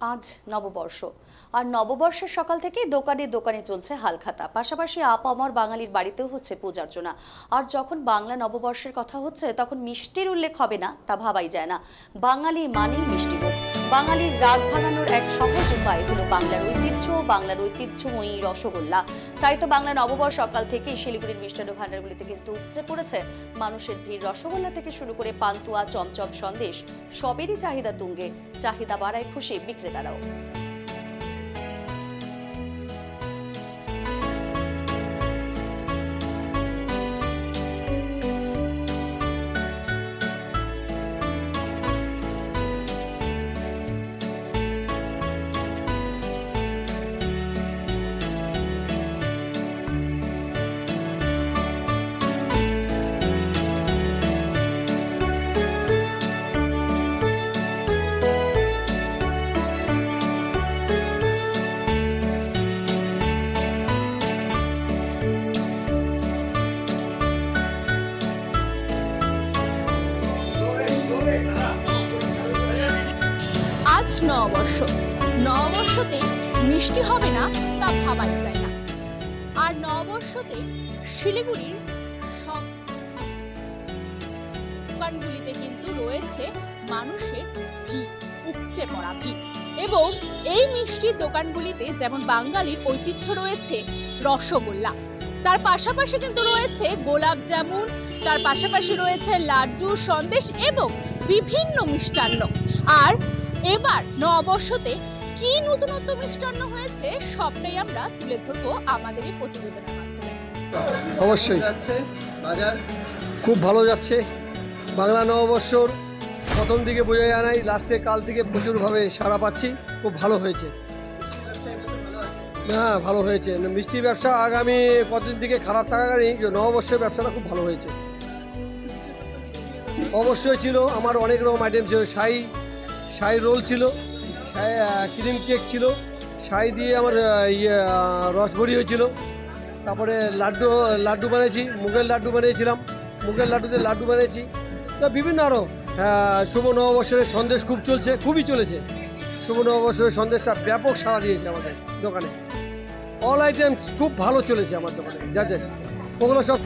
আজ নববর্ষ। আর নববর্ষের সকাল থেকেই দোকানে দোকানে চলছে হালখাতা পাশাপাশি আপামর বাঙালির বাড়িতেও হচ্ছে পূজার্চনা। আর যখন বাংলা নববর্ষের কথা হচ্ছে, তখন মিষ্টির উল্লেখ হবে না, তা ভাবাই যায় না। বাঙালি মানেই মিষ্টি বাঙালির রাগ ভাঙানোর এক সহজ উপায় হলো বাংলার ঐতিহ্য, বাংলার ঐতিহ্যময়ী রসগোল্লা। তাই তো বাংলা নববর্ষ সকাল থেকেই শিলিগুড়ির মিষ্টান্ন ভাণ্ডারগুলিতে কিন্তু উপচে পড়েছে। মানুষের ভিড় রসগোল্লা থেকে শুরু করে পান্তুয়া, চমচম সন্দেশ, সবেরই চাহিদা তুঙ্গে। চাহিদা বাড়ায় খুশি বিক্রেতারাও। নববর্ষ নববর্ষতে মিষ্টি হবে না, তা ভাবাই যায় না। আর নববর্ষতে শিলিগুড়ির সব দোকানগুলিতে কিন্তু রয়েছে মানুষের ভিড়, উপচে পড়া ভিড়। এবং এই মিষ্টির দোকানগুলিতে যেমন বাঙালির ঐতিহ্য রয়েছে, রসগোল্লা। তার পাশাপাশি কিন্তু রয়েছে গোলাপ জামুন, তার পাশাপাশি রয়েছে লাড্ডু সন্দেশ এবং বিভিন্ন মিষ্টান্ন। আর এবার নববর্ষতে কি নতুনত্ব মিষ্টান্ন হয়েছে সবটাই আমরা তুলে ধরবো আমাদের এই প্রতিবেদনের মাধ্যমে। অবশ্যই। যাচ্ছে বাজার। খুব ভালো যাচ্ছে। বাংলা নববর্ষর প্রথম দিকে বোঝা যায় নাই লাস্টে কাল থেকে প্রচুরভাবে সাড়া পাচ্ছি। খুব ভালো হয়েছে। হ্যাঁ ভালো হয়েছে। মিষ্টি ব্যবসা আগামী কতদিন থেকে খারাপ থাকাকালীন নববর্ষের ব্যবসাটা খুব ভালো হয়েছে। অবশ্যই ছিল আমার অনেক রকম আইটেম ছিল শাহি শাহি রোল ছিল, শাহি ক্রিম কেক ছিল, শাহি দিয়ে আমার ইয়ে রসভরি হয়েছিল। তারপরে লাড্ডু লাড্ডু বানিয়েছি, মুগের লাড্ডু বানিয়েছিলাম, মুগের লাড্ডুতে লাড্ডু বানিয়েছি। তো বিভিন্ন আরও শুভ নববর্ষের সন্দেশ খুব চলছে, খুবই চলেছে। শুভ নববর্ষের সন্দেশটা ব্যাপক সাড়া দিয়েছে আমাদের দোকানে। অল আইটেমস খুব ভালো চলেছে আমার দোকানে, যা যা। ওগুলো সব